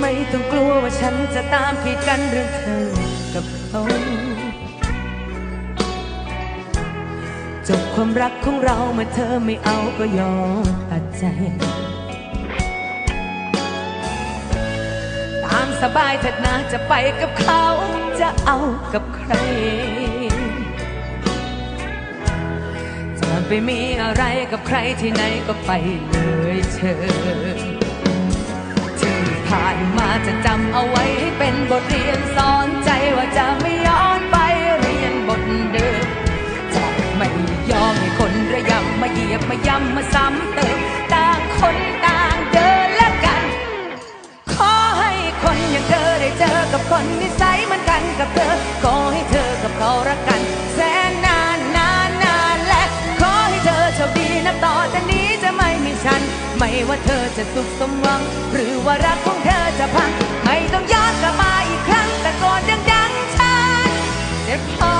ไม่ต้องกลัวว่าฉันจะตามขีดกันเรื่องเธอกับเขาจบความรักของเราเมื่อเธอไม่เอาก็ยอมตัดใจ ตามสบายเถิดนะจะไปกับเขาจะเอากับใคร จะไปมีอะไรกับใครที่ไหนก็ไปเลยเชิญที่ผ่านมา จะจำเอาไว้ให้เป็นบทเรียนสอนใจว่าจะไม่ย้อนไปเรียนบทเดิมจะไม่ยอมให้คนระยำมาเหยียบมาย้ำมาซ้ำเติมต่างคนต่างเดินและกัน ขอให้คนอย่างเธอได้เจอกับคนนิสัยเหมือนกันกับเธอขอให้เธอกับเขารักกันแสนนานนานนานและขอให้เธอโชคดีนับต่อจากนี้จะไม่มีฉัน ไม่ว่าเธอจะสุขสมหวัง หรือว่ารักของ พังไม่ต้องย้อนกลับมาอีกครั้งแต่ก่อนดังๆฉันเจ็บพอ